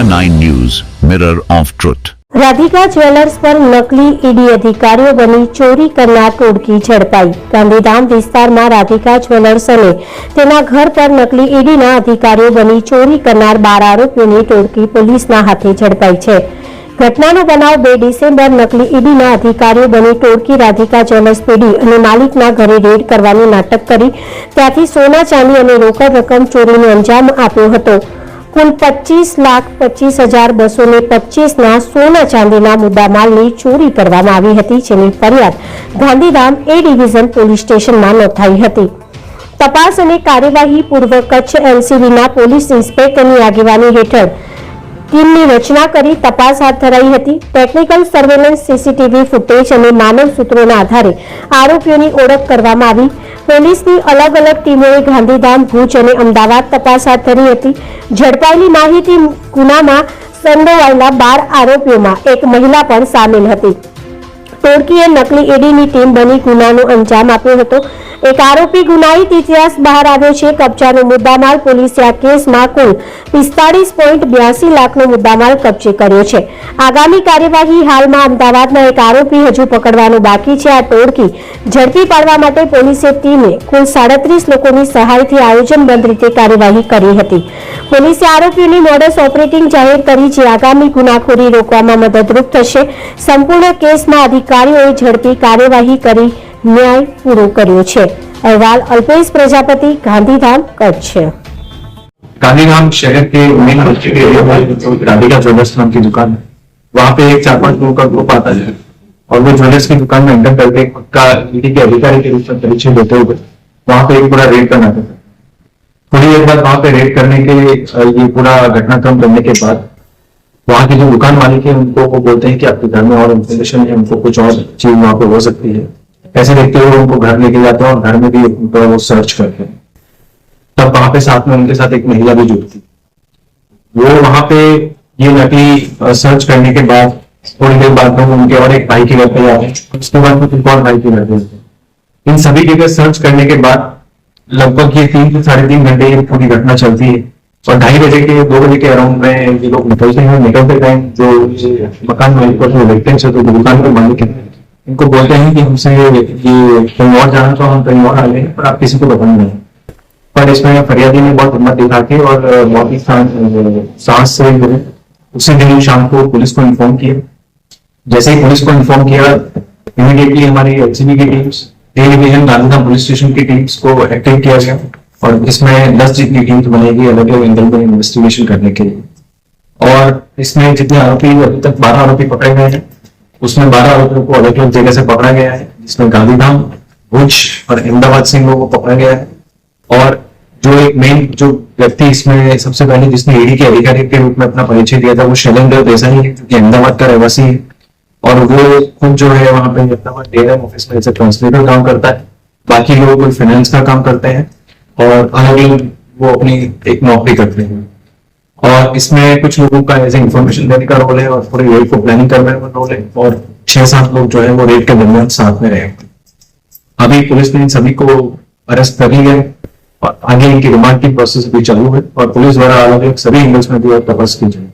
India 9 News, Mirror of Truth. Radhika jewellers પર નકલી ED અધિકારીઓ બની ચોરી કરનાર ટોળકી ઝડપાઈ. ગાંધીધામ વિસ્તારમાં રાધિકા જ્વેલર્સ અને તેના ઘર પર નકલી ઈડીના અધિકારીઓ બની ચોરી કરનાર બાર આરોપીઓની ટોળકી પોલીસના હાથે ઝડપાઈ છે. ઘટનાનો બનાવ બે ડિસેમ્બર નકલી ઈડીના અધિકારીઓ બની ટોળકી રાધિકા જ્વેલર્સ પેઢી અને માલિકના ઘરે રેડ કરવાનું નાટક કરી. ત્યાંથી સોના ચાંદી અને રોકડ રકમ ચોરીને અંજામ આપ્યો હતો. કુલ પચીસ લાખ પચીસ હજાર બસો ને પચીસના સોના ચાંદીના મુદ્દામાલની ચોરી કરવામાં આવી હતી, જેની ફરિયાદ ગાંધીધામ એ ડિવિઝન પોલીસ સ્ટેશનમાં નોંધાઈ હતી. તપાસ અને કાર્યવાહી પૂર્વ કચ્છ એનસીબીના પોલીસ ઇન્સ્પેક્ટરની આગેવાની હેઠળ ટીમની રચના કરી તપાસ હાથ ધરાઈ હતી. ટેકનિકલ સર્વેલન્સ સીસીટીવી ફૂટેજ અને માનવ સૂત્રોના આધારે આરોપીઓની ઓળખ કરવામાં આવી. પોલીસની અલગ અલગ ટીમોએ ગાંધીધામ ભુજ અને અમદાવાદ તપાસ હાથ ધરી હતી. ઝડપાયેલી માહિતી ગુનામાં સંડોવાયેલા બાર આરોપીઓમાં એક મહિલા પણ સામેલ હતી. ટોળકીએ નકલી એડીની ટીમ બની ગુનાનો અંજામ આપ્યો હતો. એક આરોપી ગુનાહિત ઇતિહાસ બહાર આવ્યો છે. કબજાનો મુદ્દામાલ પોલીસે આ કેસમાં કુલ પિસ્તાળીસ પોઈન્ટ બ્યાસી લાખનો મુદ્દામાલ કબજે કર્યો છે. આગામી કાર્યવાહી હાલમાં અમદાવાદના એક આરોપી હજુ પકડવાનો બાકી છે. આ ટોળકી ઝડપી પાડવા માટે પોલીસે ટીમે કુલ સાડત્રીસ લોકોની સહાયથી આયોજનબંધ રીતે કાર્યવાહી કરી હતી. પોલીસે આરોપીઓની મોડસ ઓપરેટિંગ જાહેર કરી જે આગામી ગુનાખોરી રોકવામાં મદદરૂપ થશે. સંપૂર્ણ કેસમાં અધિકારીઓએ ઝડપી કાર્યવાહી કરી ન્યાય પૂરો કર્યો છે અહેવાલ અલ્પેશ પ્રજાપતિ ગાંધીધામ કચ્છ गांधीधाम शहर के मेन बच्चे के एरिया में जो राधिका ज्वेलर्स नाम की दुकान है वहाँ पे एक चार पांच लोगों का ग्रुप आता है और वो ज्वेलर्स की दुकान में एंटर करके खुद का ईडी के अधिकारी के रूप में परिचय देते हुए वहाँ पे एक पूरा रेड करना था थोड़ी देर बाद वहाँ पे रेड करने के अ, ये पूरा घटनाक्रम करने के बाद वहाँ की जो दुकान मालिक है उनको वो बोलते हैं कि आपके घर में और इंफॉर्मेशन है उनको कुछ और चीज वहाँ पे हो सकती है ऐसे देखते हुए उनको घर लेके जाते हैं और घर में भी उनका वो सर्च करते हैं, तब वहाँ पे साथ में उनके साथ एक महिला भी जुड़ती वो वहाँ पे ये नकली सर्च करने के बाद, थोड़ी देर बाद हम उनके और एक भाई के घर पे जाते हैं उसके बाद एक और भाई के घर पे इन सभी जगह सर्च करने के बाद, लगभग ये तीन से साढ़े तीन घंटे ये पूरी घटना चलती है। और ढाई बजे के, दो बजे के अराउंड में ये लोग निकलते हैं, निकलते टाइम जो मकान मालिक पर जो व्यक्ति है दुकान के मालिक है इनको बोलते हैं कि हमसे ये कहीं और जाना तो हम कहीं और आ गए, पर आप किसी को बताएँ नहीं। पर इसमें फरियादी ने बहुत हिम्मत दिखा के और बहुत ही सा- साहस से उसी दिन शाम को पुलिस को इन्फॉर्म किया। जैसे ही पुलिस को इन्फॉर्म किया इमीडिएटली हमारी एलसीबी की teams A division Gandhidham police station की टीम्स को एक्टिव किया गया और इसमें दस जितनी टीम्स बनेगी, अलग अलग एंगल में इन्वेस्टिगेशन करने के लिए। और इसमें जितने आरोपी अभी तक बारह आरोपी पकड़े गए हैं उसमें बारह आरोपियों को अलग अलग जगह से पकड़ा गया है, जिसमें गांधीधाम, भुज और अहमदाबाद से इन लोगों को पकड़ा गया है। और जो एक मेन जो व्यक्ति इसमें सबसे पहले जिसने ईडी के अधिकारी के रूप में अपना परिचय दिया था, वो शैलेंद्र देसाई है, जो कि अहमदाबाद का रहवासी है। और वो खुद जो है वहाँ पे अहमदाबाद डीएम ऑफ़िस में एज ट्रांसलेटर काम करता है। बाकी लोग कोई फाइनेंस का काम करते हैं और अलग अलग वो अपनी एक नौकरी करते हैं। और इसमें कुछ लोगों का एज इंफॉर्मेशन देने का रोल है और पूरे रेड को प्लानिंग करने का रोल है और छह सात लोग जो है वो रेड के दरमियान साथ में रहे अभी पुलिस ने इन सभी को अरेस्ट कर लिया है और आगे इनकी रिमांड की प्रोसेस भी चालू है और पुलिस द्वारा अलग अलग सभी एंगल्स में भी और तपास की जाए